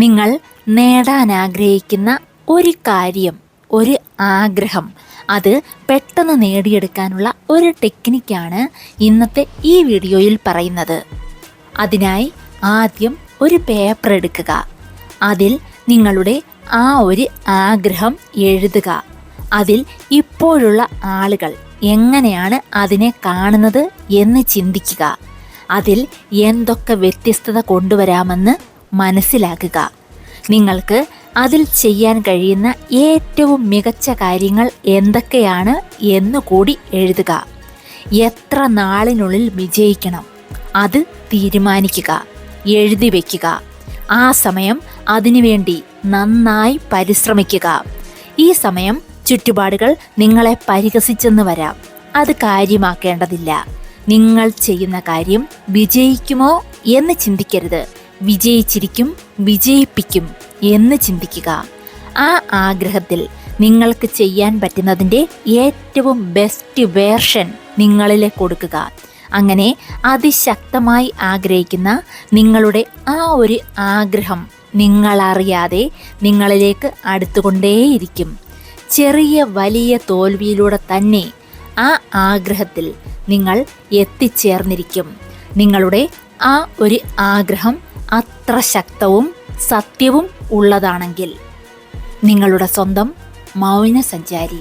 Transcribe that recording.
നിങ്ങൾ നേടാൻ ആഗ്രഹിക്കുന്ന ഒരു കാര്യം ഒരു ആഗ്രഹം അത് പെട്ടെന്ന് നേടിയെടുക്കാനുള്ള ഒരു ടെക്നിക്കാണ് ഇന്നത്തെ ഈ വീഡിയോയിൽ പറയുന്നത്. അതിനായി ആദ്യം ഒരു പേപ്പർ എടുക്കുക. അതിൽ നിങ്ങളുടെ ആ ഒരു ആഗ്രഹം എഴുതുക. അതിൽ ഇപ്പോഴുള്ള ആളുകൾ എങ്ങനെയാണ് അതിനെ കാണുന്നത് എന്ന് ചിന്തിക്കുക. അതിൽ എന്തൊക്കെ വ്യത്യസ്തത കൊണ്ടുവരാമെന്ന് മനസ്സിലാക്കുക. നിങ്ങൾക്ക് അതിൽ ചെയ്യാൻ കഴിയുന്ന ഏറ്റവും മികച്ച കാര്യങ്ങൾ എന്തൊക്കെയാണ് എന്നുകൂടി എഴുതുക. എത്ര നാളിനുള്ളിൽ വിജയിക്കണം അത് തീരുമാനിക്കുക എഴുതി വയ്ക്കുക ആ സമയം അതിനുവേണ്ടി നന്നായി പരിശ്രമിക്കുക. ഈ സമയം ചുറ്റുപാടുകൾ നിങ്ങളെ പരിഹസിച്ചെന്ന് വരാം. അത് കാര്യമാക്കേണ്ടതില്ല. നിങ്ങൾ ചെയ്യുന്ന കാര്യം വിജയിക്കുമോ എന്ന് ചിന്തിക്കരുത്. വിജയിച്ചിരിക്കും വിജയിപ്പിക്കും എന്ന് ചിന്തിക്കുക. ആ ആഗ്രഹത്തിൽ നിങ്ങൾക്ക് ചെയ്യാൻ പറ്റുന്നതിന്റെ ഏറ്റവും ബെസ്റ്റ് വേർഷൻ നിങ്ങളിലെ കൊടുക്കുക. അങ്ങനെ അതിശക്തമായി ആഗ്രഹിക്കുന്ന നിങ്ങളുടെ ആ ഒരു ആഗ്രഹം നിങ്ങളറിയാതെ നിങ്ങളിലേക്ക് അടുത്തുകൊണ്ടേയിരിക്കും. ചെറിയ വലിയ തോൽവിയിലൂടെ തന്നെ ആ ആഗ്രഹത്തിൽ നിങ്ങൾ എത്തിച്ചേർന്നിരിക്കും. നിങ്ങളുടെ ആ ഒരു ആഗ്രഹം അത്ര ശക്തവും സത്യവും ഉള്ളതാണെങ്കിൽ നിങ്ങളുടെ സ്വന്തം മൗന സഞ്ചാരി